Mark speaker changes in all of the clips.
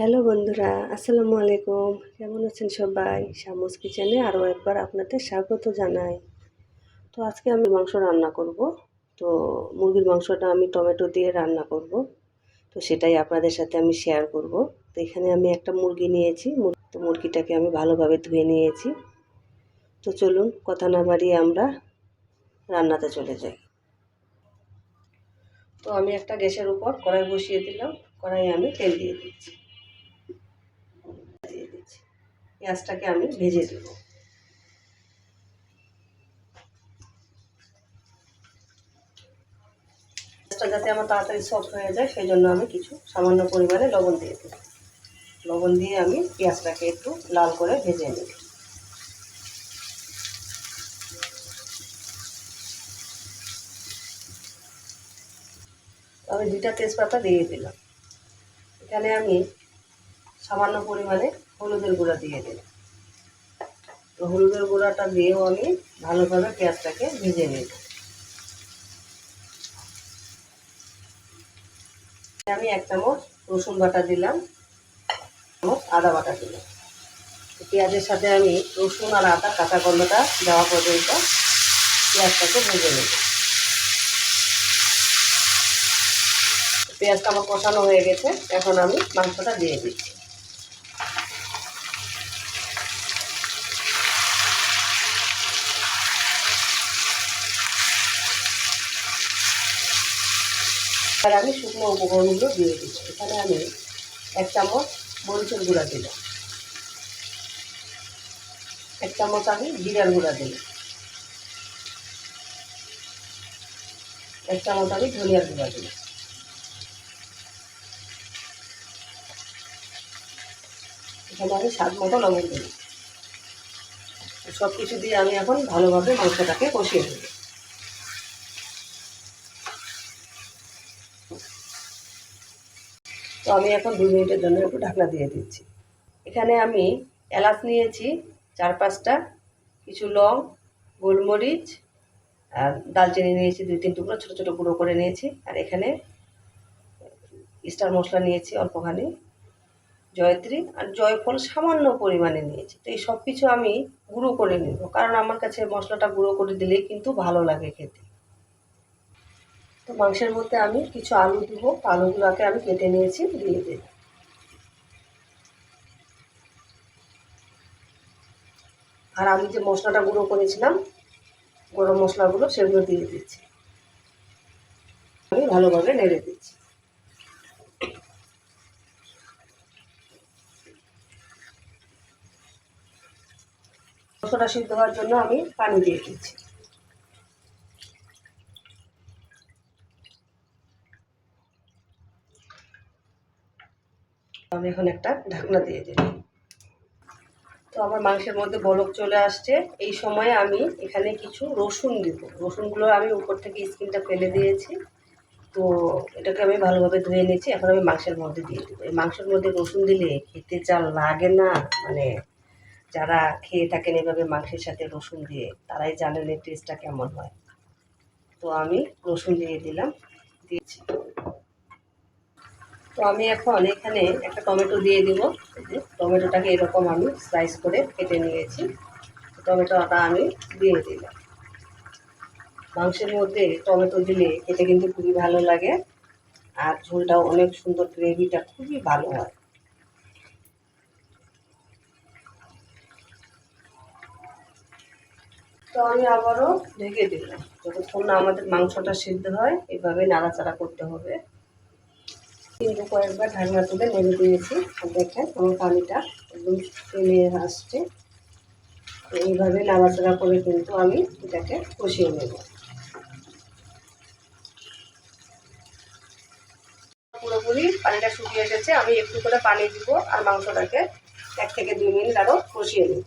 Speaker 1: Hello বন্ধুরা, আসসালামু আলাইকুম। কেমন আছেন সবাই? শামুস কিচেনে আরও একবার আপনাদের স্বাগত জানাই। তো আজকে আমি মাংস রান্না করব। তো মুরগির মাংসটা আমি টমেটো দিয়ে রান্না করব। তো সেটাই আপনাদের সাথে আমি শেয়ার করব। তো এখানে আমি একটা মুরগি নিয়েছি। তো মুরগিটাকে আমি ভালোভাবে ধুয়ে নিয়েছি। তো চলুন, কথা না বাড়িয়ে আমরা রান্নাতে চলে যাই। তো আমি একটা গ্যাসের উপর কড়াই বসিয়ে দিলাম। কড়াই আমি তেল দিয়ে দিচ্ছি দিয়ে দিচ্ছি। পেঁয়াজটাকে আমি ভেজে দেব পেঁয়াজটা যাতে আমার তাড়াতাড়ি সফট হয়ে যায় সেই জন্য আমি কিছু সামান্য পরিমাণে লবণ দিয়ে দেব। লবণ দিয়ে আমি পেঁয়াজটাকে একটু লাল করে ভেজে নেব। আমি দুইটা তেজপাতা দিয়ে দিলাম। এখানে আমি সামান্য পরিমাণে হলুদের গুঁড়া দিয়ে দিলাম তো হলুদের গুঁড়াটা দিয়েও আমি ভালোভাবে পেঁয়াজটাকে ভেজে নেব। আমি এক চামচ রসুন বাটা দিলাম চামচ আদা বাটা দিলাম। পেঁয়াজের সাথে আমি রসুন আর আদা কাঁচা গন্ধটা দেওয়া পর্যন্ত পেঁয়াজটাকে ভেজে নেব। পেঁয়াজটা আমার কষানো হয়ে গেছে, এখন আমি মাংসটা দিয়ে দিচ্ছি। এবার আমি শুকনো উপকরণগুলো দিয়ে দিচ্ছি। এখানে আমি এক চামচ মরিচের গুঁড়া দিলাম। এক চামচ আমি জিরার গুঁড়া দিলাম। এক চামচ আমি ধনিয়ার গুঁড়া দিলাম। এখানে আমি স্বাদ মতো লবণ দিলাম। সব কিছু দিয়ে আমি এখন ভালোভাবে মাংসটাকে কষিয়ে নেব। তো আমি এখন দুই মিনিটের জন্য একটু ঢাকনা দিয়ে দিচ্ছি। এখানে আমি এলাচ নিয়েছি, চার পাঁচটা, কিছু লং, গোলমরিচ, আর দালচিনি নিয়েছি, দুই তিন টুকরো, ছোটো ছোটো গুঁড়ো করে নিয়েছি। আর এখানে স্টার মশলা নিয়েছি অল্পখানি। জয়ত্রী আর জয়ফল সামান্য পরিমাণে নিয়েছি। তো এই সব কিছু আমি গুঁড়ো করে নেব। কারণ আমার কাছে মশলাটা গুঁড়ো করে দিলেই কিন্তু ভালো লাগে খেতে। তো মাংসের মধ্যে আমি কিছু আলু দিব। আলুগুলোকে আমি কেটে নিয়েছি, দিয়ে দিই। আর আমি যে মশলাটা গুঁড়ো করেছিলাম, গরম মশলাগুলো সেগুলো দিয়ে দিচ্ছি। আমি ভালোভাবে নেড়ে দিচ্ছি। মশলা সিদ্ধ হওয়ার জন্য আমি পানি দিয়ে দিচ্ছি। আমি এখন একটা ঢাকনা দিয়ে দিই তো আমার মাংসের মধ্যে বলক চলে আসছে। এই সময়ে আমি এখানে কিছু রসুন দিব। রসুনগুলো আমি উপর থেকে স্কিনটা ফেলে দিয়েছি। তো এটাকে আমি ভালোভাবে ধুয়ে নিয়েছি। এখন আমি মাংসের মধ্যে দিয়ে দেবো। এই মাংসের মধ্যে রসুন দিলে খেতে যা লাগে না মানে যারা খেয়ে থাকেন এভাবে মাংসের সাথে রসুন দিয়ে, তারাই জানেন এর টেস্টটা কেমন হয়। তো আমি রসুন দিয়ে দিলাম। দিয়েছি। তো আমি এখন এখানে একটা টমেটো দিয়ে দিব। টমেটোটাকে এরকম আমি স্লাইস করে কেটে নিয়েছি। টমেটোটা আমি দিয়ে দিলাম। মাংসের মধ্যে টমেটো দিলে খেতে কিন্তু খুবই ভালো লাগে আর ঝোলটাও অনেক সুন্দর, গ্রেভিটা খুবই ভালো হয়। তো আমি আবারও ঢেকে দিলাম। যতক্ষণ না আমাদের মাংসটা সিদ্ধ হয়, এভাবে নাড়াচাড়া করতে হবে। কিন্তু কয়েকবার ঢাকনা তুলে নেড়ে দিয়েছি। দেখেন আমার পানিটা একদম টেনে আসছে এইভাবে নাড়াচাড়া করে কিন্তু আমি এটাকে কষিয়ে নেব। পুরোপুরি পানিটা শুকিয়ে এসেছে। আমি একটু করে পানি দিব আর মাংসটাকে এক থেকে দুই মিনিট আরও কষিয়ে নিই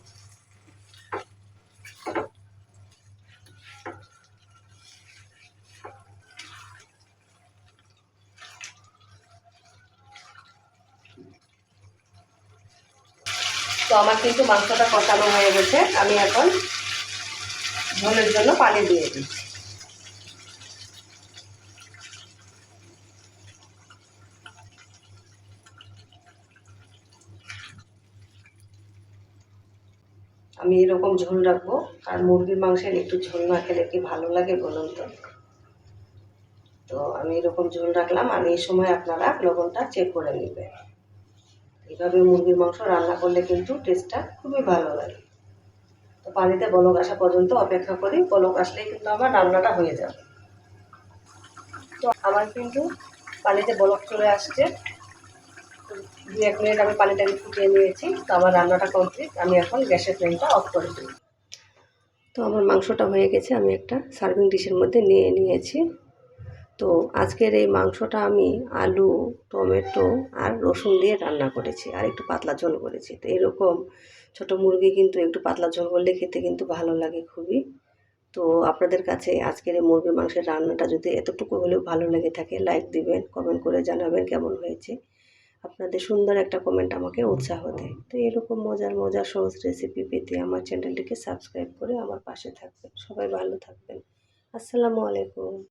Speaker 1: তো আমার কিন্তু মাংসটা কষানো হয়ে গেছে। আমি এখন ঝোলের জন্য পানি দিয়ে দিই আমি এরকম ঝোল রাখব, আর মুরগির মাংসের একটু ঝোল না খেলে কি ভালো লাগে বলুন তো? তো আমি এরকম ঝোল রাখলাম, আর এই সময় আপনারা লবণটা চেক করে নেবেন। এইভাবে মুরগির মাংস রান্না করলে কিন্তু টেস্টটা খুবই ভালো লাগে। তো পানিতে বলক আসা পর্যন্ত অপেক্ষা করি, বলক আসলেই কিন্তু আমার রান্নাটা হয়ে যাবে। তো আমার কিন্তু পানিতে বলক চলে আসছে। দু এক মিনিট আমি পানিটা পানিটাকে ফুটিয়ে নিয়েছি, তো আমার রান্নাটা কমপ্লিট আমি এখন গ্যাসের ফ্লেমটা অফ করে দিই। তো আমার মাংসটা হয়ে গেছে, আমি একটা সার্ভিং ডিশের মধ্যে নিয়ে নিয়েছি। তো আজকের এই মাংসটা আমি আলু, টমেটো আর রসুন দিয়ে রান্না করেছি আর একটু পাতলা ঝোল করেছি। তো এরকম ছোট মুরগি কিন্তু একটু পাতলা ঝোল করলে খেতে কিন্তু ভালো লাগে খুবই। তো আপনাদের কাছে আজকের এই মুরগির মাংসের রান্নাটা যদি এতটুকু হলেও ভালো লেগে থাকে, লাইক দিবেন কমেন্ট করে জানাবেন কেমন হয়েছে। আপনাদের সুন্দর একটা কমেন্ট আমাকে উৎসাহ দেয়। তো এরকম মজার মজার, সহজ রেসিপি পেতে আমার চ্যানেলটিকে সাবস্ক্রাইব করে আমার পাশে থাকবেন। সবাই ভালো থাকবেন। আসসালামু আলাইকুম।